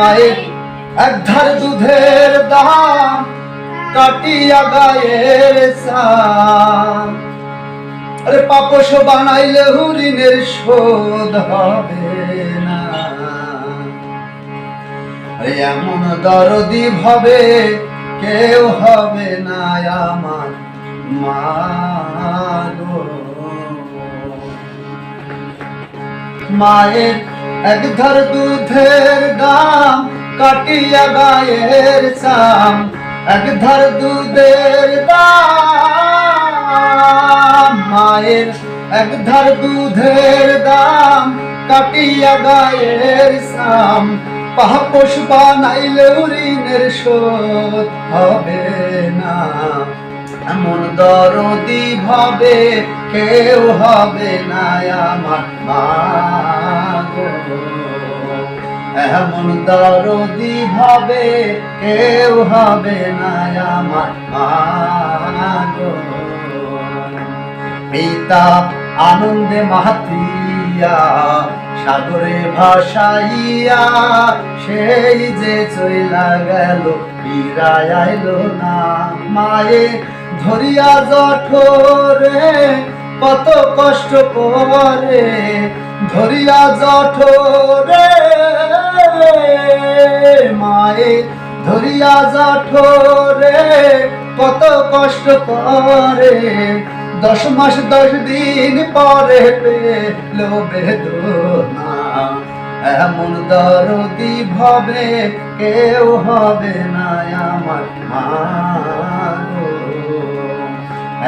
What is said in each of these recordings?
মায়ের এক ধার দুধের দাম কাটিয়া গায়ের আরে পাপস বানাইলে হরিণের শোধ হবে এমন দরদি ভাবে কেউ হবে না আমার মা। মায়ের এক ধর দুধের দাম কাটিয়া গায়ের সাম এক ধর দুধের দাম। মায়ের এক ধর দুধের দাম, কাটিয়া গায়ের সাম পাহপোষ বানাইলে ঋণের শোধ হবে না। এমন দরদি ভাবে কেউ হবে না আমার মা। এমন দরদি ভাবে কেউ হবে না আমার মা পিতা আনন্দে মাতিয়া, সাগরে ভাসাইয়া, সেই যে চইলা গেল, ফিরায় আইলো না মায়ে। ধরিয়া জঠরে কত কষ্ট করে, ধরিয়া জঠরে মায়ে ধরিয়া জঠরে কত কষ্ট করে। দশ মাস, দশ দিন পরে পেল বেদনা। এমন দরদি ভাবে কেউ হবে না আমার মা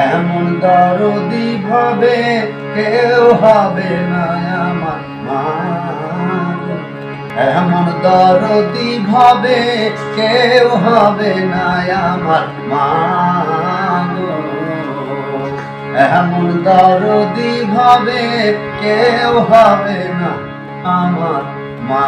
এমন দরদি ভাবে কেউ হবে না আমার মা এমন দরদি ভাবে কেউ হবে না আমার মা এমন দরদি ভাবে কেউ হবে না আমার মা